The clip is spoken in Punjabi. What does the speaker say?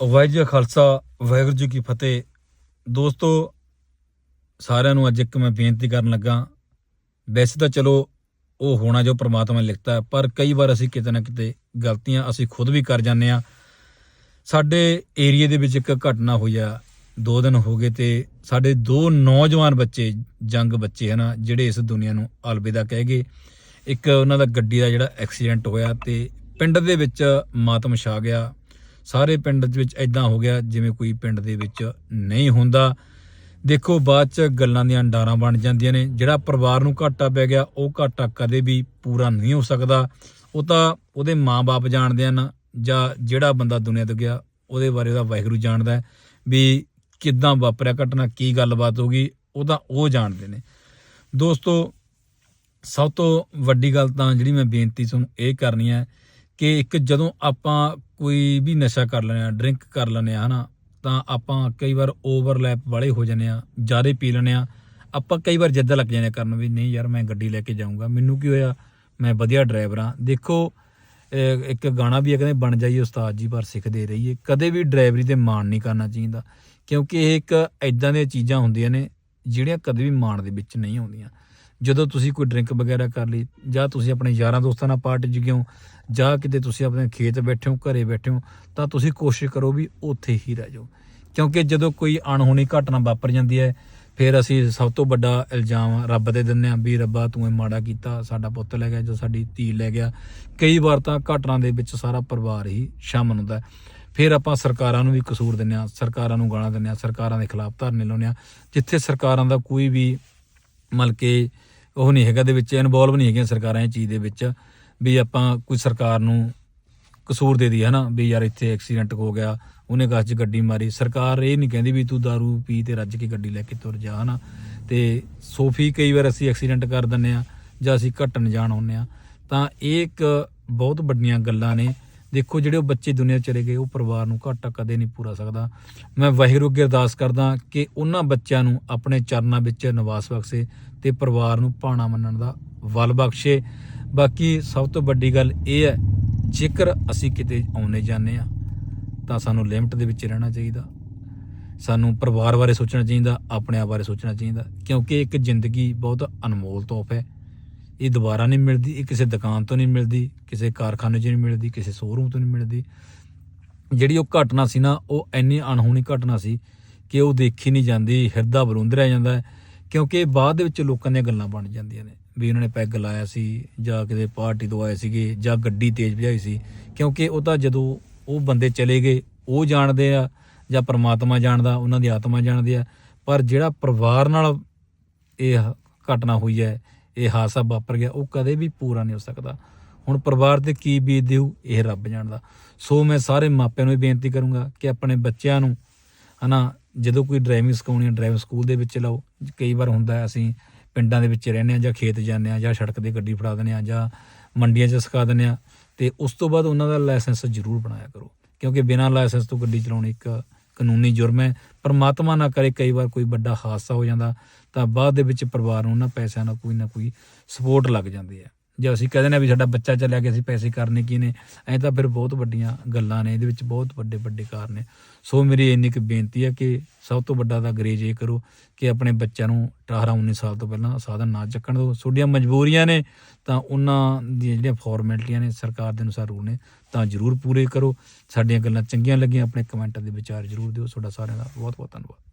ਵਾਹਿਗੁਰੂ ਜੀ ਖਾਲਸਾ, ਵਾਹਿਗੁਰੂ ਜੀ ਕੀ ਫਤਿਹ। ਦੋਸਤੋ, ਸਾਰਿਆਂ ਨੂੰ ਅੱਜ ਇੱਕ ਮੈਂ ਬੇਨਤੀ ਕਰਨ ਲੱਗਾ, ਵੈਸੇ ਤਾਂ ਚਲੋ ਉਹ ਹੋਣਾ ਜੋ ਪ੍ਰਮਾਤਮਾ ਨੇ ਲਿਖਤਾ ਪਰ ਕਈ ਵਾਰ ਅਸੀਂ ਕਿਤੇ ਨਾ ਕਿਤੇ ਗਲਤੀਆਂ ਅਸੀਂ ਖੁਦ ਵੀ ਕਰ ਜਾਂਦੇ ਆ ਸਾਡੇ ਏਰੀਏ ਦੇ ਵਿੱਚ ਇੱਕ ਘਟਨਾ ਹੋਈ ਆ, ਦੋ ਦਿਨ ਹੋ ਗਏ ਤੇ ਸਾਡੇ ਦੋ ਨੌਜਵਾਨ ਬੱਚੇ, ਜੰਗ ਬੱਚੇ ਹਨਾ, ਜਿਹੜੇ ਇਸ ਦੁਨੀਆ ਨੂੰ ਅਲਵਿਦਾ ਕਹਿ ਗਏ। ਇੱਕ ਉਹਨਾਂ ਦਾ ਗੱਡੀ ਦਾ ਜਿਹੜਾ ਐਕਸੀਡੈਂਟ ਹੋਇਆ ਤੇ ਪਿੰਡ ਦੇ ਵਿੱਚ ਮਾਤਮ ਛਾ ਗਿਆ। ਸਾਰੇ ਪਿੰਡ ਦੇ ਵਿੱਚ ਐਦਾਂ ਹੋ ਗਿਆ ਜਿਵੇਂ ਕੋਈ ਪਿੰਡ ਦੇ ਵਿੱਚ ਨਹੀਂ ਹੁੰਦਾ। ਦੇਖੋ, ਬਾਅਦ ਚ ਗੱਲਾਂ ਦੀਆਂ ਡਾਰਾਂ ਬਣ ਜਾਂਦੀਆਂ ਨੇ। ਜਿਹੜਾ ਪਰਿਵਾਰ ਨੂੰ ਘਾਟਾ ਪੈ ਗਿਆ, ਉਹ ਘਾਟਾ ਕਦੇ ਵੀ ਪੂਰਾ ਨਹੀਂ ਹੋ ਸਕਦਾ। ਉਹ ਤਾਂ ਉਹਦੇ ਮਾਪੇ ਜਾਣਦੇ ਹਨ ਜਾਂ ਜਿਹੜਾ ਬੰਦਾ ਦੁਨੀਆ ਤੋਂ ਗਿਆ, ਉਹਦੇ ਬਾਰੇ ਉਹਦਾ ਵਾਹਿਗੁਰੂ ਜਾਣਦਾ ਹੈ ਵੀ ਕਿੱਦਾਂ ਵਾਪਰਿਆ ਘਟਨਾ, ਕੀ ਗੱਲਬਾਤ ਹੋ ਗਈ, ਉਹ ਤਾਂ ਉਹ ਜਾਣਦੇ ਨੇ। ਦੋਸਤੋ, ਸਭ ਤੋਂ ਵੱਡੀ ਗੱਲ ਤਾਂ ਜਿਹੜੀ ਮੈਂ ਬੇਨਤੀ ਤੁਹਾਨੂੰ ਇਹ ਕਰਨੀ ਹੈ ਕਿ ਇੱਕ ਜਦੋਂ ਆਪਾਂ ਕੋਈ ਵੀ ਨਸ਼ਾ ਕਰ ਲੈਂਦੇ ਆ ਡਰਿੰਕ ਕਰ ਲੈਂਦੇ ਆ ਹਨਾ, ਤਾਂ ਆਪਾਂ ਕਈ ਵਾਰ ਓਵਰਲੈਪ ਵਾਲੇ ਹੋ ਜਾਂਦੇ ਆ ਜ਼ਿਆਦਾ ਪੀ ਲੈਂਦੇ ਆ ਆਪਾਂ ਕਈ ਵਾਰ ਜਿੱਦ ਲੱਗ ਜਾਂਦੇ ਆ ਕਰਨ ਵੀ, ਨਹੀਂ ਯਾਰ, ਮੈਂ ਗੱਡੀ ਲੈ ਕੇ ਜਾਊਂਗਾ, ਮੈਨੂੰ ਕੀ ਹੋਇਆ? ਮੈਂ ਵਧੀਆ ਡਰਾਈਵਰ ਆ ਦੇਖੋ ਇੱਕ ਗਾਣਾ ਵੀ ਹੈ, ਕਹਿੰਦੇ, ਬਣ ਜਾਈਏ ਉਸਤਾਦ ਜੀ, ਪਰ ਸਿੱਖਦੇ ਰਹੀਏ। ਕਦੇ ਵੀ ਡਰਾਈਵਰੀ ਤੇ ਮਾਣ ਨਹੀਂ ਕਰਨਾ ਚਾਹੀਦਾ, ਕਿਉਂਕਿ ਇਹ ਇੱਕ ਐਦਾਂ ਦੀਆਂ ਚੀਜ਼ਾਂ ਹੁੰਦੀਆਂ ਨੇ, ਜਿਹੜੀਆਂ ਕਦੇ ਵੀ ਮਾਣ ਦੇ ਵਿੱਚ ਨਹੀਂ ਆਉਂਦੀਆਂ। ਜਦੋਂ ਤੁਸੀਂ ਕੋਈ ਡਰਿੰਕ ਵਗੈਰਾ ਕਰ ਲਈ, ਜਾਂ ਤੁਸੀਂ ਆਪਣੇ ਯਾਰਾਂ ਦੋਸਤਾਂ ਨਾਲ ਪਾਰਟੀ 'ਚ ਗਏ ਹੋ, ਜਾਂ ਕਿਤੇ ਤੁਸੀਂ ਆਪਣੇ ਖੇਤ ਬੈਠੇ ਹੋ, ਘਰੇ ਬੈਠੇ ਹੋ, ਤਾਂ ਤੁਸੀਂ ਕੋਸ਼ਿਸ਼ ਕਰੋ ਵੀ ਉੱਥੇ ਹੀ ਰਹਿ ਜਾਓ। ਕਿਉਂਕਿ ਜਦੋਂ ਕੋਈ ਅਣਹੋਣੀ ਘਟਨਾ ਵਾਪਰ ਜਾਂਦੀ ਹੈ, ਫਿਰ ਅਸੀਂ ਸਭ ਤੋਂ ਵੱਡਾ ਇਲਜ਼ਾਮ ਰੱਬ ਤੇ ਦਿੰਦੇ ਹਾਂ ਵੀ ਰੱਬਾ ਤੂੰ ਇਹ ਮਾੜਾ ਕੀਤਾ, ਸਾਡਾ ਪੁੱਤ ਲੈ ਗਿਆ, ਜਾਂ ਸਾਡੀ ਧੀ ਲੈ ਗਿਆ। ਕਈ ਵਾਰ ਤਾਂ ਘਟਨਾ ਦੇ ਵਿੱਚ ਸਾਰਾ ਪਰਿਵਾਰ ਹੀ ਸ਼ਾਮਲ ਹੁੰਦਾ ਫਿਰ ਆਪਾਂ ਸਰਕਾਰਾਂ ਨੂੰ ਵੀ ਕਸੂਰ ਦਿੰਦੇ ਹਾਂ, ਸਰਕਾਰਾਂ ਨੂੰ ਗਾਲਾਂ ਦਿੰਦੇ ਹਾਂ, ਸਰਕਾਰਾਂ ਦੇ ਖਿਲਾਫ ਧਰਨੇ ਲਾਉਂਦੇ ਹਾਂ। ਜਿੱਥੇ ਸਰਕਾਰਾਂ ਦਾ ਕੋਈ ਵੀ ਮਤਲਬ ਕਿ ਉਹ ਨਹੀਂ ਹੈਗਾ ਦੇ ਵਿੱਚ ਇਨਵੋਲਵ ਨਹੀਂ ਹੈਗੀਆਂ ਸਰਕਾਰਾਂ ਇਹ ਚੀਜ਼ ਦੇ ਵਿੱਚ ਵੀ ਆਪਾਂ ਕੋਈ ਸਰਕਾਰ ਨੂੰ ਕਸੂਰ ਦੇ ਦੀ ਹੈ ਨਾ ਵੀ ਯਾਰ ਇੱਥੇ ਐਕਸੀਡੈਂਟ ਹੋ ਗਿਆ, ਉਹਨੇ ਗੱਜ 'ਚ ਗੱਡੀ ਮਾਰੀ। ਸਰਕਾਰ ਇਹ ਨਹੀਂ ਕਹਿੰਦੀ ਵੀ ਤੂੰ दारू ਪੀ ਤੇ ਰੱਜ ਕੇ ਗੱਡੀ ਲੈ ਕੇ ਤੁਰ ਜਾ, ਹਨਾ? ਤੇ ਸੋਫੀ ਕਈ ਵਾਰ ਅਸੀਂ ਐਕਸੀਡੈਂਟ ਕਰ ਦਿੰਨੇ ਆ ਜਾਂ ਅਸੀਂ ਘਟਣ ਜਾਣ ਹੁੰਨੇ ਆ ਤਾਂ ਇਹ ਇੱਕ ਬਹੁਤ ਵੱਡੀਆਂ ਗੱਲਾਂ ਨੇ। ਦੇਖੋ ਜਿਹੜੇ ਉਹ ਬੱਚੇ ਦੁਨੀਆ ਚਲੇ ਗਏ, ਉਹ ਪਰਿਵਾਰ ਨੂੰ ਘਾਟਾ ਕਦੇ ਨਹੀਂ ਪੂਰਾ ਸਕਦਾ। ਮੈਂ ਵਾਹਿਗੁਰੂ ਅੱਗੇ ਅਰਦਾਸ ਕਰਦਾ ਕਿ ਉਹਨਾਂ ਬੱਚਿਆਂ ਨੂੰ ਆਪਣੇ ਚਰਨਾਂ ਵਿੱਚ ਨਿਵਾਸ ਬਖਸ਼ੇ ਤੇ ਪਰਿਵਾਰ ਨੂੰ ਭਾਣਾ ਮੰਨਣ ਦਾ ਵੱਲ ਬਖਸ਼ੇ। ਬਾਕੀ ਸਭ ਤੋਂ ਵੱਡੀ ਗੱਲ ਇਹ ਹੈ, ਜੇਕਰ ਅਸੀਂ ਕਿਤੇ ਆਉਣੇ ਜਾਂਦੇ ਆ ਤਾਂ ਸਾਨੂੰ ਲਿਮਟ ਦੇ ਵਿੱਚ ਰਹਿਣਾ ਚਾਹੀਦਾ। ਸਾਨੂੰ ਪਰਿਵਾਰ ਬਾਰੇ ਸੋਚਣਾ ਚਾਹੀਦਾ, ਆਪਣੇ ਆਪ ਬਾਰੇ ਸੋਚਣਾ ਚਾਹੀਦਾ, ਕਿਉਂਕਿ ਇੱਕ ਜ਼ਿੰਦਗੀ ਬਹੁਤ ਅਨਮੋਲ ਤੋਹਫਾ ਹੈ। ਇਹ ਦੁਬਾਰਾ ਨਹੀਂ ਮਿਲਦੀ, ਇਹ ਕਿਸੇ ਦੁਕਾਨ ਤੋਂ ਨਹੀਂ ਮਿਲਦੀ, ਕਿਸੇ ਕਾਰਖਾਨੇ 'ਚ ਨਹੀਂ ਮਿਲਦੀ, ਕਿਸੇ ਸ਼ੋਰੂਮ ਤੋਂ ਨਹੀਂ ਮਿਲਦੀ। ਜਿਹੜੀ ਉਹ ਘਟਨਾ ਸੀ ਨਾ, ਉਹ ਇੰਨੀ ਅਣਹੋਣੀ ਘਟਨਾ ਸੀ ਕਿ ਉਹ ਦੇਖੀ ਨਹੀਂ ਜਾਂਦੀ, ਹਿਰਦਾ ਬਲੁੰਦ ਰਹਿ ਜਾਂਦਾ ਹੈ, ਕਿਉਂਕਿ ਬਾਅਦ ਦੇ ਵਿੱਚ ਲੋਕਾਂ ਦੀਆਂ ਗੱਲਾਂ ਬਣ ਜਾਂਦੀਆਂ ਨੇ। ਵੀ ਉਹਨਾਂ ਨੇ ਪੈਗ ਲਾਇਆ ਸੀ, ਜਾਂ ਕਿਤੇ ਪਾਰਟੀ ਤੋਂ ਆਏ ਸੀਗੇ, ਜਾਂ ਗੱਡੀ ਤੇਜ਼ ਭਜਾਈ ਸੀ, ਕਿਉਂਕਿ ਉਹ ਤਾਂ ਜਦੋਂ ਉਹ ਬੰਦੇ ਚਲੇ ਗਏ, ਉਹ ਜਾਣਦੇ ਆ, ਜਾਂ ਪਰਮਾਤਮਾ ਜਾਣਦਾ, ਉਹਨਾਂ ਦੀ ਆਤਮਾ ਜਾਣਦੀ ਆ। ਪਰ ਜਿਹੜਾ ਪਰਿਵਾਰ ਨਾਲ ਇਹ ਘਟਨਾ ਹੋਈ ਹੈ ਇਹ ਹਾਦਸਾ ਵਾਪਰ ਗਿਆ, ਉਹ ਕਦੇ ਵੀ ਪੂਰਾ ਨਹੀਂ ਹੋ ਸਕਦਾ। ਹੁਣ ਪਰਿਵਾਰ ਤੇ ਕੀ ਬੀਤਦੀ ਹੋਊ, ਇਹ ਰੱਬ ਜਾਣਦਾ। ਸੋ ਮੈਂ ਸਾਰੇ ਮਾਪਿਆਂ ਨੂੰ ਵੀ ਬੇਨਤੀ ਕਰੂੰਗਾ ਕਿ ਆਪਣੇ ਬੱਚਿਆਂ ਨੂੰ, ਹਨਾ, ਜਦੋਂ ਕੋਈ ਡਰਾਈਵਿੰਗ ਸਿਖਾਉਣੀ ਹੈ ਡਰਾਈਵਿੰਗ ਸਕੂਲ ਦੇ ਵਿੱਚ ਲਾਓ। ਕਈ ਵਾਰ ਹੁੰਦਾ ਅਸੀਂ ਪਿੰਡਾਂ ਦੇ ਵਿੱਚ ਰਹਿੰਦੇ ਆ ਜਾਂ ਖੇਤ ਜਾਂਦੇ ਆ ਜਾਂ ਸੜਕ ਤੇ ਗੱਡੀ ਫੜਾ ਦਿੰਦੇ ਆ ਜਾਂ ਮੰਡੀਆਂ 'ਚ ਸਿਖਾ ਦਿੰਦੇ ਆ। ਤੇ ਉਸ ਤੋਂ ਬਾਅਦ ਉਹਨਾਂ ਦਾ ਲਾਇਸੈਂਸ ਜ਼ਰੂਰ ਬਣਾਇਆ ਕਰੋ। ਕਿਉਂਕਿ ਬਿਨਾਂ ਲਾਇਸੈਂਸ ਤੋਂ ਗੱਡੀ ਚਲਾਉਣੀ ਇੱਕ ਕਾਨੂੰਨੀ ਜੁਰਮ ਹੈ, ਪਰਮਾਤਮਾ ਨਾ ਕਰੇ ਕਈ ਵਾਰ ਕੋਈ ਵੱਡਾ ਹਾਦਸਾ ਹੋ ਜਾਂਦਾ, ਤਾਂ ਬਾਅਦ ਦੇ ਵਿੱਚ ਪਰਿਵਾਰ ਨੂੰ ਉਹਨਾਂ ਪੈਸਿਆਂ ਨਾਲ ਕੋਈ ਨਾ ਕੋਈ ਸਪੋਰਟ ਲੱਗ ਜਾਂਦੀ ਹੈ। ਜੇ ਅਸੀਂ ਕਹਿੰਦੇ ਨੇ ਵੀ ਸਾਡਾ ਬੱਚਾ ਚੱਲਿਆ ਗਿਆ ਅਸੀਂ ਪੈਸੇ ਕਰਨੇ ਕੀ ਨੇ, ਐ ਤਾਂ ਫਿਰ ਬਹੁਤ ਵੱਡੀਆਂ ਗੱਲਾਂ ਨੇ, ਇਹਦੇ ਵਿੱਚ ਬਹੁਤ ਵੱਡੇ ਵੱਡੇ ਕਾਰਨ ਨੇ। ਸੋ ਮੇਰੀ ਇੰਨੀ ਕੁ ਬੇਨਤੀ ਹੈ ਕਿ ਸਭ ਤੋਂ ਵੱਡਾ ਤਾਂ ਗਰੇਜ ਇਹ ਕਰੋ ਕਿ ਆਪਣੇ ਬੱਚਿਆਂ ਨੂੰ 18 19 ਸਾਲ ਤੋਂ ਪਹਿਲਾਂ ਸਾਧਨ ਨਾ ਚੱਕਣ ਦਿਓ। ਤੁਹਾਡੀਆਂ ਮਜਬੂਰੀਆਂ ਨੇ ਤਾਂ ਉਹਨਾਂ ਦੀਆਂ ਜਿਹੜੀਆਂ ਫਾਰਮੈਲਿਟੀਆਂ ਨੇ, ਸਰਕਾਰ ਦੇ ਅਨੁਸਾਰ ਰੂਲ ਨੇ, ਤਾਂ ਜ਼ਰੂਰ ਪੂਰੇ ਕਰੋ। ਸਾਡੀਆਂ ਗੱਲਾਂ ਚੰਗੀਆਂ ਲੱਗੀਆਂ, ਆਪਣੇ ਕਮੈਂਟਾਂ ਦੇ ਵਿਚਾਰ ਜ਼ਰੂਰ ਦਿਓ। ਤੁਹਾਡਾ ਸਾਰਿਆਂ ਦਾ ਬਹੁਤ ਬਹੁਤ ਧੰਨਵਾਦ।